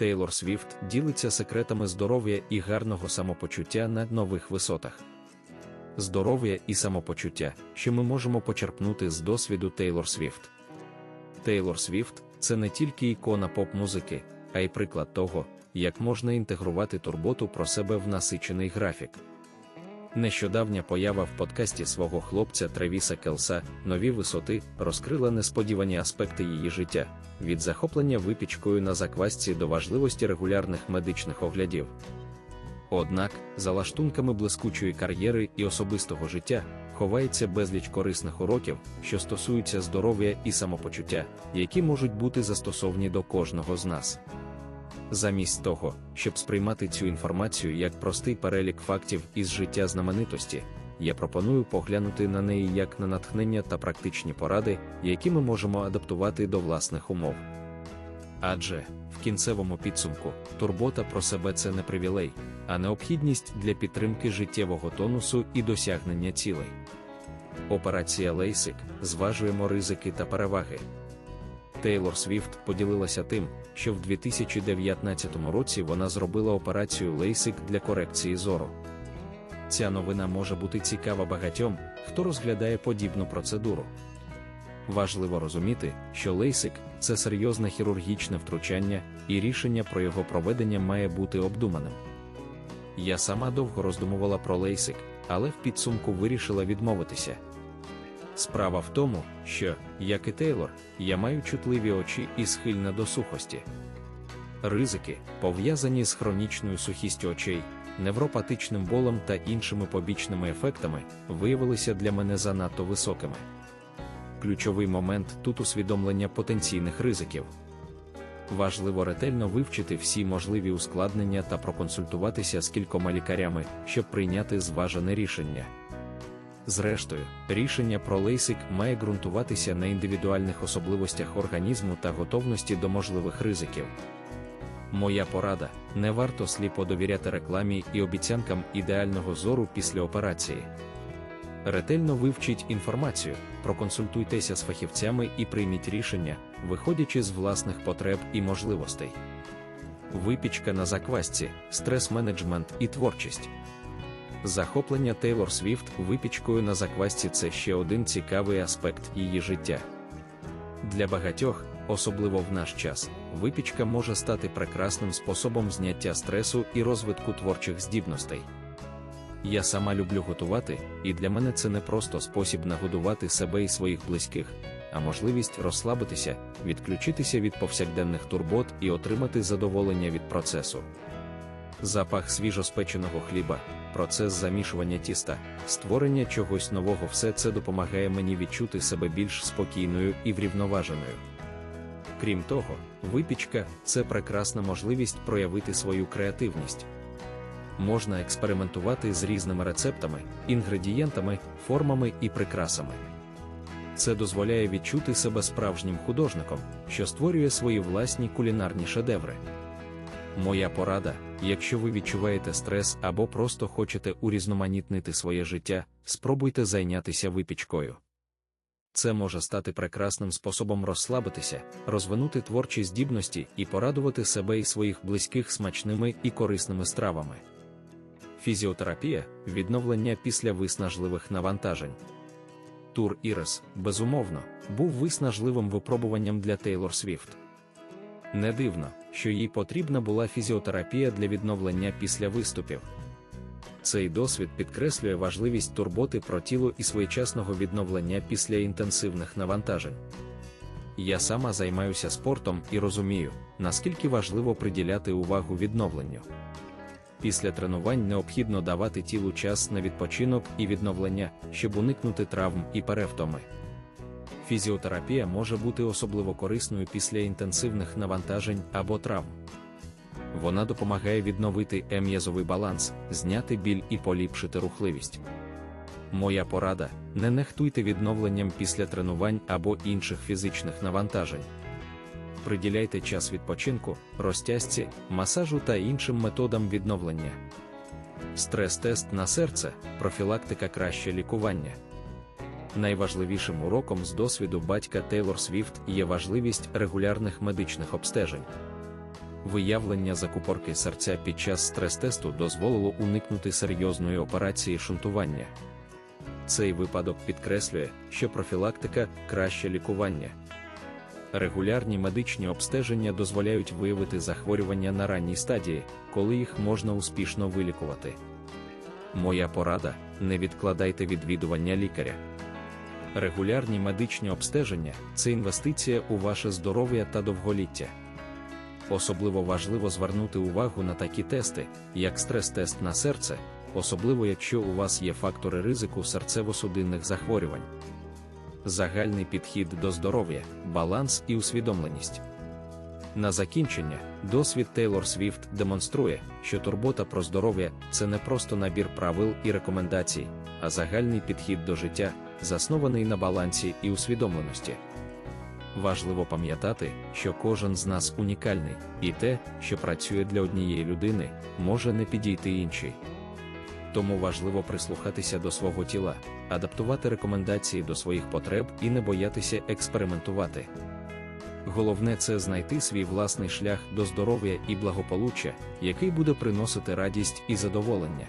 Тейлор Свіфт ділиться секретами здоров'я і гарного самопочуття на нових висотах. Здоров'я і самопочуття, що ми можемо почерпнути з досвіду Тейлор Свіфт. Тейлор Свіфт це не тільки ікона поп-музики, а й приклад того, як можна інтегрувати турботу про себе в насичений графік. Нещодавня поява в подкасті свого хлопця Тревіса Келса Нові висоти розкрила несподівані аспекти її життя, від захоплення випічкою на заквасці до важливості регулярних медичних оглядів. Однак, за лаштунками блискучої кар'єри і особистого життя ховається безліч корисних уроків, що стосуються здоров'я і самопочуття, які можуть бути застосовані до кожного з нас. Замість того, щоб сприймати цю інформацію як простий перелік фактів із життя знаменитості, я пропоную поглянути на неї як на натхнення та практичні поради, які ми можемо адаптувати до власних умов. Адже в кінцевому підсумку турбота про себе це не привілей, а необхідність для підтримки життєвого тонусу і досягнення цілей. Операція Лейсик зважуємо ризики та переваги. Тейлор Свіфт поділилася тим, що в 2019 році вона зробила операцію Лейсик для корекції зору. Ця новина може бути цікава багатьом, хто розглядає подібну процедуру. Важливо розуміти, що лейсик це серйозне хірургічне втручання, і рішення про його проведення має бути обдуманим. Я сама довго роздумувала про лейсик, але в підсумку вирішила відмовитися. Справа в тому, що, як і Тейлор, я маю чутливі очі і схильна до сухості. Ризики, пов'язані з хронічною сухістю очей, невропатичним болем та іншими побічними ефектами, виявилися для мене занадто високими. Ключовий момент тут усвідомлення потенційних ризиків. Важливо ретельно вивчити всі можливі ускладнення та проконсультуватися з кількома лікарями, щоб прийняти зважене рішення. Зрештою, рішення про лейсик має ґрунтуватися на індивідуальних особливостях організму та готовності до можливих ризиків. Моя порада не варто сліпо довіряти рекламі і обіцянкам ідеального зору після операції. Ретельно вивчіть інформацію, проконсультуйтеся з фахівцями і прийміть рішення, виходячи з власних потреб і можливостей. Випічка на заквасці, стрес-менеджмент і творчість. Захоплення Тейлор Свіфт випічкою на заквасці це ще один цікавий аспект її життя. Для багатьох, особливо в наш час, випічка може стати прекрасним способом зняття стресу і розвитку творчих здібностей. Я сама люблю готувати, і для мене це не просто спосіб нагодувати себе і своїх близьких, а можливість розслабитися, відключитися від повсякденних турбот і отримати задоволення від процесу. Запах свіжоспеченого хліба, процес замішування тіста, створення чогось нового все це допомагає мені відчути себе більш спокійною і врівноваженою. Крім того, випічка це прекрасна можливість проявити свою креативність можна експериментувати з різними рецептами, інгредієнтами, формами і прикрасами. Це дозволяє відчути себе справжнім художником, що створює свої власні кулінарні шедеври. Моя порада, якщо ви відчуваєте стрес або просто хочете урізноманітнити своє життя, спробуйте зайнятися випічкою. Це може стати прекрасним способом розслабитися, розвинути творчі здібності і порадувати себе і своїх близьких смачними і корисними стравами. Фізіотерапія відновлення після виснажливих навантажень. Тур Ірес, безумовно, був виснажливим випробуванням для Тейлор Свіфт. Не дивно, що їй потрібна була фізіотерапія для відновлення після виступів. Цей досвід підкреслює важливість турботи про тіло і своєчасного відновлення після інтенсивних навантажень. Я сама займаюся спортом і розумію, наскільки важливо приділяти увагу відновленню. Після тренувань необхідно давати тілу час на відпочинок і відновлення, щоб уникнути травм і перевтоми. Фізіотерапія може бути особливо корисною після інтенсивних навантажень або травм. Вона допомагає відновити ем'язовий баланс, зняти біль і поліпшити рухливість. Моя порада: не нехтуйте відновленням після тренувань або інших фізичних навантажень приділяйте час відпочинку, розтяжці, масажу та іншим методам відновлення. Стрес-тест на серце, профілактика краще лікування. Найважливішим уроком з досвіду батька Тейлор Свіфт є важливість регулярних медичних обстежень. Виявлення закупорки серця під час стрес-тесту дозволило уникнути серйозної операції шунтування. Цей випадок підкреслює, що профілактика краще лікування. Регулярні медичні обстеження дозволяють виявити захворювання на ранній стадії, коли їх можна успішно вилікувати. Моя порада: не відкладайте відвідування лікаря. Регулярні медичні обстеження це інвестиція у ваше здоров'я та довголіття. Особливо важливо звернути увагу на такі тести, як стрес-тест на серце, особливо якщо у вас є фактори ризику серцево-судинних захворювань. Загальний підхід до здоров'я, баланс і усвідомленість. На закінчення, досвід Тейлор Свіфт демонструє, що турбота про здоров'я це не просто набір правил і рекомендацій, а загальний підхід до життя, заснований на балансі і усвідомленості. Важливо пам'ятати, що кожен з нас унікальний, і те, що працює для однієї людини, може не підійти іншій. Тому важливо прислухатися до свого тіла, адаптувати рекомендації до своїх потреб і не боятися експериментувати. Головне це знайти свій власний шлях до здоров'я і благополуччя, який буде приносити радість і задоволення.